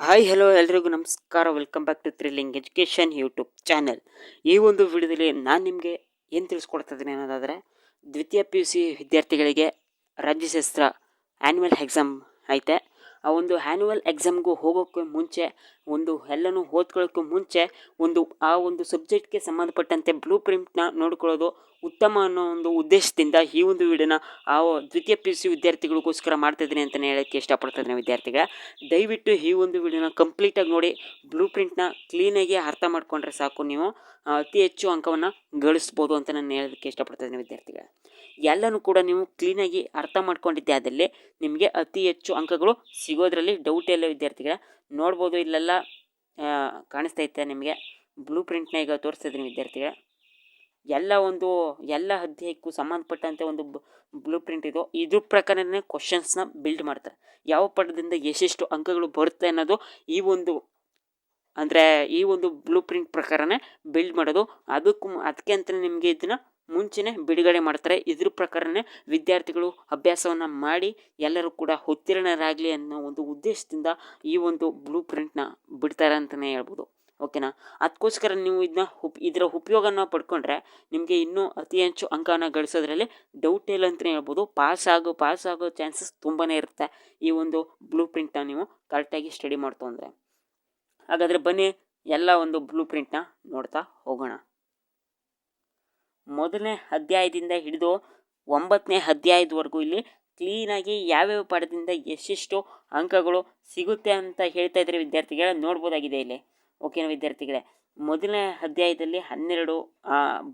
Hi hello ಎಲ್ರಿಗೂ ನಮಸ್ಕಾರ. Welcome back to thrilling education YouTube channel ಈ ಒಂದು ವಿಡಿಯೋದಲ್ಲಿ ನಾನು ನಿಮಗೆ ಏನು ತಿಳಿಸ್ಕೊಡ್ತಾ ಇದ್ದೀನಿ ಅನ್ನೋದಾದರೆ, ದ್ವಿತೀಯ ಪಿ ಯು ಸಿ ವಿದ್ಯಾರ್ಥಿಗಳಿಗೆ ರಾಜ್ಯಶಾಸ್ತ್ರ ಆ್ಯನ್ಯುವಲ್ ಎಕ್ಸಾಮ್ ಐತೆ. ಆ ಒಂದು ಆ್ಯನ್ಯುವಲ್ ಎಕ್ಸಾಮ್ಗೂ ಹೋಗೋಕ್ಕೆ ಮುಂಚೆ ಒಂದು ಎಲ್ಲನೂ ಓದ್ಕೊಳ್ಳೋಕ್ಕೂ ಮುಂಚೆ ಒಂದು ಆ ಒಂದು ಸಬ್ಜೆಕ್ಟ್ಗೆ ಸಂಬಂಧಪಟ್ಟಂತೆ ಬ್ಲೂ ಪ್ರಿಂಟ್ನ ನೋಡ್ಕೊಳ್ಳೋದು ಉತ್ತಮ ಅನ್ನೋ ಒಂದು ಉದ್ದೇಶದಿಂದ ಈ ಒಂದು ವಿಡಿಯೋನ ಆ ದ್ವಿತೀಯ ಪಿ ಯು ಸಿ ವಿದ್ಯಾರ್ಥಿಗಳಿಗೋಸ್ಕರ ಮಾಡ್ತಿದ್ದೀನಿ ಅಂತಲೇ ಹೇಳೋಕ್ಕೆ ಇಷ್ಟಪಡ್ತಿದ್ದೀನಿ ವಿದ್ಯಾರ್ಥಿಗಳ. ದಯವಿಟ್ಟು ಈ ಒಂದು ವಿಡಿಯೋನ ಕಂಪ್ಲೀಟಾಗಿ ನೋಡಿ, ಬ್ಲೂ ಪ್ರಿಂಟ್ನ ಕ್ಲೀನಾಗಿ ಅರ್ಥ ಮಾಡ್ಕೊಂಡ್ರೆ ಸಾಕು ನೀವು. ಅತಿ ಹೆಚ್ಚು ಅಂಕವನ್ನು ಗಳಿಸ್ಬೋದು ಅಂತ ನಾನು ಹೇಳೋದಕ್ಕೆ ಇಷ್ಟಪಡ್ತಿದ್ದೀನಿ ವಿದ್ಯಾರ್ಥಿಗಳ. ಎಲ್ಲನೂ ಕೂಡ ನೀವು ಕ್ಲೀನಾಗಿ ಅರ್ಥ ಮಾಡ್ಕೊಂಡಿದ್ದೆ ಆದಲ್ಲಿ ನಿಮಗೆ ಅತಿ ಹೆಚ್ಚು ಅಂಕಗಳು ಸಿಗೋದರಲ್ಲಿ ಡೌಟ್ ಇಲ್ಲ ವಿದ್ಯಾರ್ಥಿಗಳ. ನೋಡ್ಬೋದು, ಇಲ್ಲೆಲ್ಲ ಕಾಣಿಸ್ತಾ ಇತ್ತೆ ನಿಮಗೆ. ಬ್ಲೂ ಪ್ರಿಂಟ್ನ ಈಗ ತೋರಿಸ್ತಿದ್ದೀನಿ ವಿದ್ಯಾರ್ಥಿಗಳ. ಎಲ್ಲ ಒಂದು, ಎಲ್ಲ ಅಧ್ಯಾಯಕ್ಕೂ ಸಂಬಂಧಪಟ್ಟಂತೆ ಒಂದು ಬ್ಲೂ ಪ್ರಿಂಟ್ ಇದು. ಇದ್ರ ಪ್ರಕಾರನೇ ಕ್ವಶನ್ಸ್ನ ಬಿಲ್ಡ್ ಮಾಡ್ತಾರೆ. ಯಾವ ಪಠದಿಂದ ಎಷ್ಟೆಷ್ಟು ಅಂಕಗಳು ಬರುತ್ತೆ ಅನ್ನೋದು ಈ ಒಂದು ಅಂದರೆ ಈ ಒಂದು ಬ್ಲೂ ಪ್ರಿಂಟ್ ಪ್ರಕಾರನೇ ಬಿಲ್ಡ್ ಮಾಡೋದು. ಅದಕ್ಕೂ ಅದಕ್ಕೆ ಅಂತಲೇ ನಿಮಗೆ ಇದನ್ನು ಮುಂಚೆನೇ ಬಿಡುಗಡೆ ಮಾಡ್ತಾರೆ. ಇದ್ರ ಪ್ರಕಾರನೇ ವಿದ್ಯಾರ್ಥಿಗಳು ಅಭ್ಯಾಸವನ್ನು ಮಾಡಿ ಎಲ್ಲರೂ ಕೂಡ ಉತ್ತೀರ್ಣರಾಗಲಿ ಅನ್ನೋ ಒಂದು ಉದ್ದೇಶದಿಂದ ಈ ಒಂದು ಬ್ಲೂ ಪ್ರಿಂಟ್ನ ಬಿಡ್ತಾರೆ ಅಂತಲೇ ಹೇಳ್ಬೋದು. ಓಕೆನಾ? ಅದಕ್ಕೋಸ್ಕರ ನೀವು ಇದನ್ನ ಉಪ್, ಇದರ ಉಪಯೋಗನ ಪಡ್ಕೊಂಡ್ರೆ ನಿಮಗೆ ಇನ್ನೂ ಅತಿ ಹೆಚ್ಚು ಅಂಕನ ಗಳಿಸೋದ್ರಲ್ಲಿ ಡೌಟ್ ಇಲ್ಲ ಅಂತಲೇ ಹೇಳ್ಬೋದು. ಪಾಸ್ ಆಗೋ ಪಾಸ್ ಆಗೋ ಚಾನ್ಸಸ್ ತುಂಬಾ ಇರುತ್ತೆ ಈ ಒಂದು ಬ್ಲೂ ಪ್ರಿಂಟ್ನ ನೀವು ಕರೆಕ್ಟಾಗಿ ಸ್ಟಡಿ ಮಾಡ್ತು ಅಂದರೆ ಹಾಗಾದರೆ ಬನ್ನಿ, ಎಲ್ಲ ಒಂದು ಬ್ಲೂ ಪ್ರಿಂಟ್ನ ನೋಡ್ತಾ ಹೋಗೋಣ. ಮೊದಲನೇ ಅಧ್ಯಾಯದಿಂದ ಹಿಡಿದು ಒಂಬತ್ತನೇ ಅಧ್ಯಾಯದವರೆಗೂ ಇಲ್ಲಿ ಕ್ಲೀನಾಗಿ ಯಾವ್ಯಾವ ಪಾಠದಿಂದ ಎಷ್ಟೆಷ್ಟು ಅಂಕಗಳು ಸಿಗುತ್ತೆ ಅಂತ ಹೇಳ್ತಾ ಇದ್ದಾರೆ ವಿದ್ಯಾರ್ಥಿಗಳ ನೋಡ್ಬೋದಾಗಿದೆ ಇಲ್ಲಿ. ಓಕೆನಾ ವಿದ್ಯಾರ್ಥಿಗಳೇ, ಮೊದಲನೇ ಅಧ್ಯಾಯದಲ್ಲಿ ಹನ್ನೆರಡು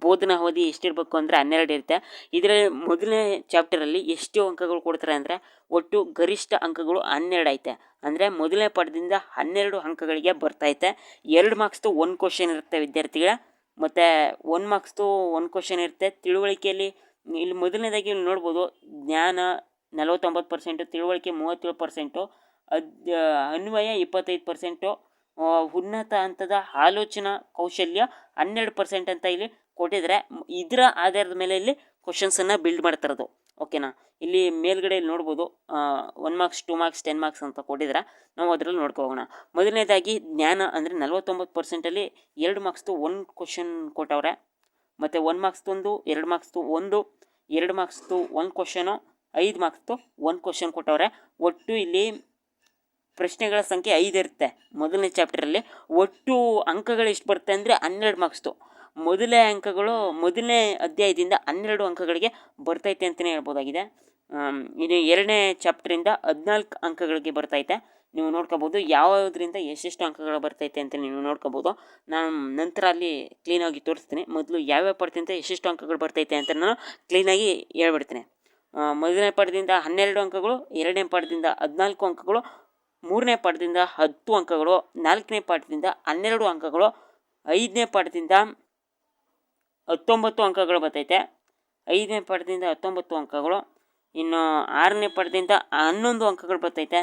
ಬೋಧನಾ ಅವಧಿ ಎಷ್ಟಿರಬೇಕು ಅಂದರೆ ಹನ್ನೆರಡು ಇರುತ್ತೆ. ಇದರಲ್ಲಿ ಮೊದಲನೇ ಚಾಪ್ಟರಲ್ಲಿ ಎಷ್ಟು ಅಂಕಗಳು ಕೊಡ್ತಾರೆ ಅಂದರೆ ಒಟ್ಟು ಗರಿಷ್ಠ ಅಂಕಗಳು ಹನ್ನೆರಡು ಐತೆ. ಅಂದರೆ ಮೊದಲನೇ ಪಾಠದಿಂದ ಹನ್ನೆರಡು ಅಂಕಗಳಿಗೆ ಬರ್ತೈತೆ ಎರಡು ಮಾರ್ಕ್ಸ್ದು ಒಂದು ಕ್ವಶನ್ ಇರುತ್ತೆ ವಿದ್ಯಾರ್ಥಿಗಳ. ಮತ್ತು ಒನ್ ಮಾರ್ಕ್ಸ್ದು ಒಂದು ಕ್ವಶನ್ ಇರುತ್ತೆ. ತಿಳುವಳಿಕೆಯಲ್ಲಿ ಇಲ್ಲಿ ಮೊದಲನೇದಾಗಿ ಇಲ್ಲಿ ನೋಡ್ಬೋದು, ಜ್ಞಾನ ನಲವತ್ತೊಂಬತ್ತು ಪರ್ಸೆಂಟು ತಿಳುವಳಿಕೆ ಮೂವತ್ತೇಳು ಪರ್ಸೆಂಟು ಅದ್, ಅನ್ವಯ ಇಪ್ಪತ್ತೈದು ಪರ್ಸೆಂಟು ಉನ್ನತ ಹಂತದ ಆಲೋಚನಾ ಕೌಶಲ್ಯ ಹನ್ನೆರಡು ಪರ್ಸೆಂಟ್ ಅಂತ ಇಲ್ಲಿ ಕೊಟ್ಟಿದ್ದಾರೆ ಇದರ ಆಧಾರದ ಮೇಲೆ ಇಲ್ಲಿ ಕ್ವಶನ್ಸನ್ನು ಬಿಲ್ಡ್ ಮಾಡ್ತಿರೋದು ಓಕೆನಾ ಇಲ್ಲಿ ಮೇಲ್ಗಡೆ ಇಲ್ಲಿ ನೋಡ್ಬೋದು one marks two marks ten marks ಅಂತ ಕೊಟ್ಟಿದ್ರೆ ನಾವು ಅದರಲ್ಲಿ ನೋಡ್ಕೊ ಹೋಗೋಣ. ಮೊದಲನೇದಾಗಿ ಜ್ಞಾನ ಅಂದರೆ ನಲ್ವತ್ತೊಂಬತ್ತು ಪರ್ಸೆಂಟಲ್ಲಿ ಎರಡು ಮಾರ್ಕ್ಸ್ದು ಒಂದು ಕ್ವಶನ್ ಕೊಟ್ಟವ್ರೆ. ಮತ್ತು ಒನ್ ಮಾರ್ಕ್ಸ್ದೊಂದು ಎರಡು ಮಾರ್ಕ್ಸ್ದು ಒಂದು, ಎರಡು ಮಾರ್ಕ್ಸ್ದು ಒಂದು ಕ್ವಶನು ಐದು ಮಾರ್ಕ್ಸ್ದು ಒಂದು ಕ್ವಶನ್ ಕೊಟ್ಟವ್ರೆ. ಒಟ್ಟು ಇಲ್ಲಿ ಪ್ರಶ್ನೆಗಳ ಸಂಖ್ಯೆ ಐದು ಇರುತ್ತೆ. ಮೊದಲನೇ ಚಾಪ್ಟರಲ್ಲಿ ಒಟ್ಟು ಅಂಕಗಳು ಎಷ್ಟು ಬರುತ್ತೆ ಅಂದರೆ ಹನ್ನೆರಡು ಮಾರ್ಕ್ಸ್ದು ಮೊದಲನೇ ಅಂಕಗಳು, ಮೊದಲನೇ ಅಧ್ಯಾಯದಿಂದ ಹನ್ನೆರಡು ಅಂಕಗಳಿಗೆ ಬರ್ತೈತೆ ಅಂತಲೇ ಹೇಳ್ಬೋದಾಗಿದೆ. ಇದು ಎರಡನೇ ಚಾಪ್ಟರಿಂದ ಹದಿನಾಲ್ಕು ಅಂಕಗಳಿಗೆ ಬರ್ತೈತೆ. ನೀವು ನೋಡ್ಕೋಬೋದು ಯಾವುದರಿಂದ ಎಷ್ಟೆಷ್ಟು ಅಂಕಗಳು ಬರ್ತೈತೆ ಅಂತ ನೀವು ನೋಡ್ಕೋಬೋದು. ನಾನು ನಂತರ ಅಲ್ಲಿ ಕ್ಲೀನಾಗಿ ತೋರಿಸ್ತೀನಿ. ಮೊದಲು ಯಾವ್ಯಾವ ಪಾಠದಿಂದ ಎಷ್ಟೆಷ್ಟು ಅಂಕಗಳು ಬರ್ತೈತೆ ಅಂತ ನಾನು ಕ್ಲೀನಾಗಿ ಹೇಳ್ಬಿಡ್ತೀನಿ. ಮೊದಲನೇ ಪಾಠದಿಂದ ಹನ್ನೆರಡು ಅಂಕಗಳು, ಎರಡನೇ ಪಾಠದಿಂದ ಹದಿನಾಲ್ಕು ಅಂಕಗಳು ಮೂರನೇ ಪಾಠದಿಂದ ಹತ್ತು ಅಂಕಗಳು, ನಾಲ್ಕನೇ ಪಾಠದಿಂದ ಹನ್ನೆರಡು ಅಂಕಗಳು, ಐದನೇ ಪಾಠದಿಂದ ಹತ್ತೊಂಬತ್ತು ಅಂಕಗಳು ಬರ್ತೈತೆ. ಐದನೇ ಪಾಠದಿಂದ ಹತ್ತೊಂಬತ್ತು ಅಂಕಗಳು, ಇನ್ನು ಆರನೇ ಪಾಠದಿಂದ ಹನ್ನೊಂದು ಅಂಕಗಳು ಬರ್ತೈತೆ.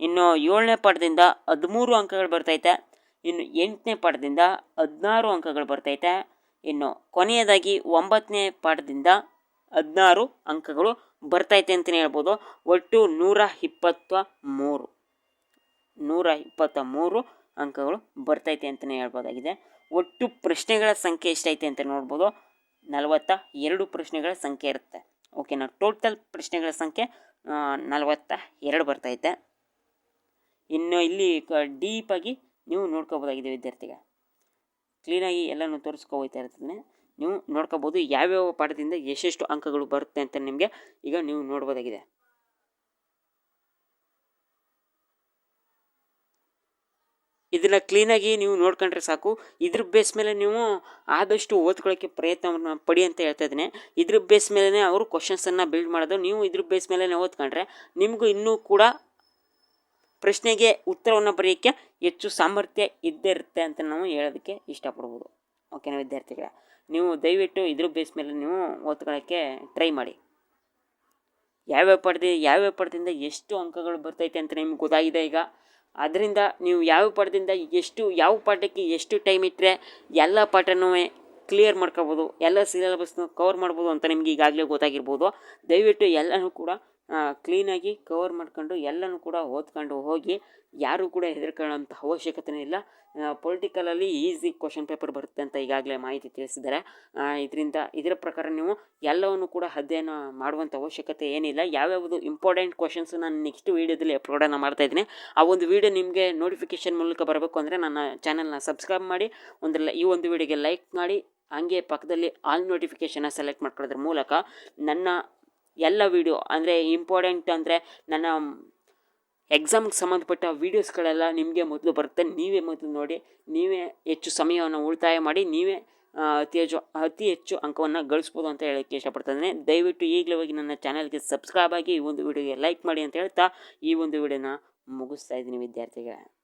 ಇನ್ನು ಏಳನೇ ಪಾಠದಿಂದ ಹದಿಮೂರು ಅಂಕಗಳು ಬರ್ತೈತೆ. ಇನ್ನು ಎಂಟನೇ ಪಾಠದಿಂದ ಹದಿನಾರು ಅಂಕಗಳು ಬರ್ತೈತೆ. ಇನ್ನು ಕೊನೆಯದಾಗಿ ಒಂಬತ್ತನೇ ಪಾಠದಿಂದ ಹದಿನಾರು ಅಂಕಗಳು ಬರ್ತೈತೆ ಅಂತಲೇ ಹೇಳ್ಬೋದು. ಒಟ್ಟು ನೂರ ಇಪ್ಪತ್ತ ಮೂರು ನೂರ ಇಪ್ಪತ್ತ ಮೂರು ಅಂಕಗಳು ಬರ್ತೈತೆ ಅಂತಲೇ ಹೇಳ್ಬೋದಾಗಿದೆ. ಒಟ್ಟು ಪ್ರಶ್ನೆಗಳ ಸಂಖ್ಯೆ ಎಷ್ಟೈತೆ ಅಂತ ನೋಡ್ಬೋದು. ನಲವತ್ತ ಎರಡು ಪ್ರಶ್ನೆಗಳ ಸಂಖ್ಯೆ ಇರುತ್ತೆ. ಓಕೆನಾ ಟೋಟಲ್ ಪ್ರಶ್ನೆಗಳ ಸಂಖ್ಯೆ ನಲವತ್ತ ಎರಡು ಬರ್ತೈತೆ. ಇನ್ನು ಇಲ್ಲಿ ಡೀಪಾಗಿ ನೀವು ನೋಡ್ಕೋಬೋದಾಗಿದೆ ವಿದ್ಯಾರ್ಥಿಗೆ. ಕ್ಲೀನಾಗಿ ಎಲ್ಲನೂ ಹೋಗ್ತಾ ಇರ್ತದೆ ನೀವು ನೋಡ್ಕೋಬೋದು ಯಾವ್ಯಾವ ಪಾಠದಿಂದ ಎಷ್ಟೆಷ್ಟು ಅಂಕಗಳು ಬರುತ್ತೆ ಅಂತ ನಿಮಗೆ ಈಗ ನೀವು ನೋಡ್ಬೋದಾಗಿದೆ. ಇದನ್ನು ಕ್ಲೀನಾಗಿ ನೀವು ನೋಡ್ಕೊಂಡ್ರೆ ಸಾಕು. ಇದ್ರ ಬೇಸ್ ಮೇಲೆ ನೀವು ಆದಷ್ಟು ಓದ್ಕೊಳ್ಳೋಕ್ಕೆ ಪ್ರಯತ್ನವನ್ನು ಪಡಿ ಅಂತ ಹೇಳ್ತಾ ಇದ್ದೀನಿ. ಇದ್ರ ಬೇಸ್ ಮೇಲೇ ಅವರು ಕ್ವಶನ್ಸನ್ನು ಬಿಲ್ಡ್ ಮಾಡೋದು. ನೀವು ಇದ್ರ ಬೇಸ್ ಮೇಲೇ ಓದ್ಕೊಂಡ್ರೆ ನಿಮಗೂ ಇನ್ನೂ ಕೂಡ ಪ್ರಶ್ನೆಗೆ ಉತ್ತರವನ್ನು ಬರೆಯೋಕ್ಕೆ ಹೆಚ್ಚು ಸಾಮರ್ಥ್ಯ ಇದ್ದೇ ಇರುತ್ತೆ ಅಂತ ನಾವು ಹೇಳೋದಕ್ಕೆ ಇಷ್ಟಪಡ್ಬೋದು. ಓಕೆನಾ ವಿದ್ಯಾರ್ಥಿಗಳೇ, ನೀವು ದಯವಿಟ್ಟು ಇದ್ರ ಬೇಸ್ ಮೇಲೆ ನೀವು ಓದ್ಕೊಳ್ಳೋಕ್ಕೆ ಟ್ರೈ ಮಾಡಿ. ಯಾವ್ಯಾವ ಪಡೆದ, ಯಾವ್ಯಾವ ಪಡೆದಿಂದ ಎಷ್ಟು ಅಂಕಗಳು ಬರ್ತೈತೆ ಅಂತ ನಿಮ್ಗೆ ಗೊತ್ತಾಗಿದೆ ಈಗ? ಅದರಿಂದ ನೀವು ಯಾವ ಪಾಠದಿಂದ ಎಷ್ಟು, ಯಾವ ಪಾಠಕ್ಕೆ ಎಷ್ಟು ಟೈಮ್ ಇಟ್ಟರೆ ಎಲ್ಲ ಪಾಠನೂ ಕ್ಲಿಯರ್ ಮಾಡ್ಕೋಬೋದು, ಎಲ್ಲ ಸಿಲೆಬಸ್ನ ಕವರ್ ಮಾಡ್ಬೋದು ಅಂತ ನಿಮ್ಗೆ ಈಗಾಗಲೇ ಗೊತ್ತಾಗಿರ್ಬೋದು. ದಯವಿಟ್ಟು ಎಲ್ಲನೂ ಕೂಡ ಕ್ಲೀನಾಗಿ ಕವರ್ ಮಾಡ್ಕೊಂಡು ಎಲ್ಲನೂ ಕೂಡ ಓದ್ಕೊಂಡು ಹೋಗಿ ಯಾರೂ ಕೂಡ ಹೆದರ್ಕೊಳ್ಳೋಂಥ ಅವಶ್ಯಕತೆನೇ ಇಲ್ಲ. ಪೊಲಿಟಿಕಲಲ್ಲಿ ಈಸಿ ಕ್ವಶನ್ ಪೇಪರ್ ಬರುತ್ತೆ ಅಂತ ಈಗಾಗಲೇ ಮಾಹಿತಿ ತಿಳಿಸಿದ್ದಾರೆ. ಇದರಿಂದ ಇದರ ಪ್ರಕಾರ ನೀವು ಎಲ್ಲವನ್ನು ಕೂಡ ಅಧ್ಯಯನ ಮಾಡುವಂಥ ಅವಶ್ಯಕತೆ ಏನಿಲ್ಲ. ಯಾವ್ಯಾವುದು ಇಂಪಾರ್ಟೆಂಟ್ ಕ್ವಶನ್ಸ್ ನಾನು ನೆಕ್ಸ್ಟ್ ವೀಡಿಯೋದಲ್ಲಿ ಅಪ್ಲೋಡನ್ನು ಮಾಡ್ತಾಯಿದ್ದೀನಿ ಆ ಒಂದು ವೀಡಿಯೋ ನಿಮಗೆ ನೋಟಿಫಿಕೇಷನ್ ಮೂಲಕ ಬರಬೇಕು ಅಂದರೆ ನನ್ನ ಚಾನಲ್ನ ಸಬ್ಸ್ಕ್ರೈಬ್ ಮಾಡಿ ಒಂದು ಈ ಒಂದು ವೀಡಿಯೋಗೆ ಲೈಕ್ ಮಾಡಿ, ಹಾಗೆ ಪಕ್ಕದಲ್ಲಿ ಆಲ್ ನೋಟಿಫಿಕೇಷನ್ನ ಸೆಲೆಕ್ಟ್ ಮಾಡ್ಕೊಳ್ಳೋದ್ರ ಮೂಲಕ ನನ್ನ ಎಲ್ಲ ವೀಡಿಯೋ ಅಂದರೆ ಇಂಪಾರ್ಟೆಂಟ್ ಅಂದರೆ ನನ್ನ ಎಕ್ಸಾಮ್ಗೆ ಸಂಬಂಧಪಟ್ಟ ವೀಡಿಯೋಸ್ಗಳೆಲ್ಲ ನಿಮಗೆ ಮೊದಲು ಬರುತ್ತೆ. ನೀವೇ ಮೊದಲು ನೋಡಿ, ನೀವೇ ಹೆಚ್ಚು ಸಮಯವನ್ನು ಉಳಿತಾಯ ಮಾಡಿ, ನೀವೇ ಅತಿ ಹೆಚ್ಚು ಅತಿ ಹೆಚ್ಚು ಅಂಕವನ್ನು ಗಳಿಸ್ಬೋದು ಅಂತ ಹೇಳೋಕ್ಕೆ ಇಷ್ಟಪಡ್ತಾನೆ. ದಯವಿಟ್ಟು ಈಗಲೇ ಹೋಗಿ ನನ್ನ ಚಾನಲ್ಗೆ ಸಬ್ಸ್ಕ್ರೈಬ್ ಆಗಿ ಈ ಒಂದು ವಿಡಿಯೋಗೆ ಲೈಕ್ ಮಾಡಿ ಅಂತ ಹೇಳ್ತಾ ಈ ಒಂದು ವಿಡಿಯೋನ ಮುಗಿಸ್ತಾ ಇದ್ದೀನಿ ವಿದ್ಯಾರ್ಥಿಗಳೇ.